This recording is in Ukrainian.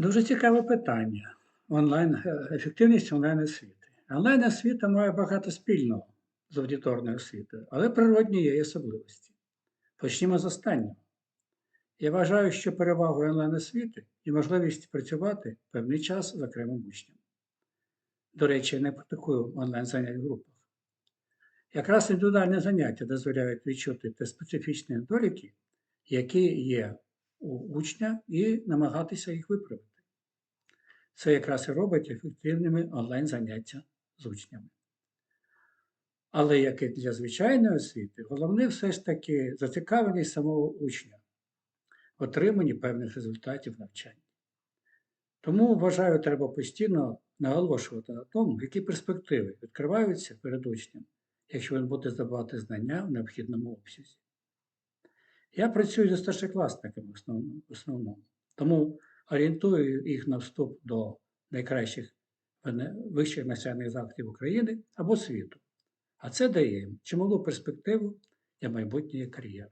Дуже цікаве питання. Онлайн, е, ефективність онлайн-освіти. Онлайн-освіта має багато спільного з аудиторною освітою, але природні є особливості. Почнімо з останнього. Я вважаю, що перевагою онлайн-освіти і можливість працювати певний час з окремим учнем. До речі, я не практикую онлайн-занять в групах. Якраз індивідуальні заняття дозволяють відчути те специфічні недоліки, які є у учня, і намагатися їх виправити. Це якраз і робить ефективними онлайн-заняття з учнями. Але як і для звичайної освіти, головне все ж таки зацікавленість самого учня в отриманні певних результатів навчання. Тому, вважаю, треба постійно наголошувати на тому, які перспективи відкриваються перед учнем, якщо він буде здобувати знання в необхідному обсязі. Я працюю зі старшокласниками в основному, тому орієнтую їх на вступ до найкращих вищих навчальних закладів України або світу. А це дає їм чималу перспективу для майбутньої кар'єри.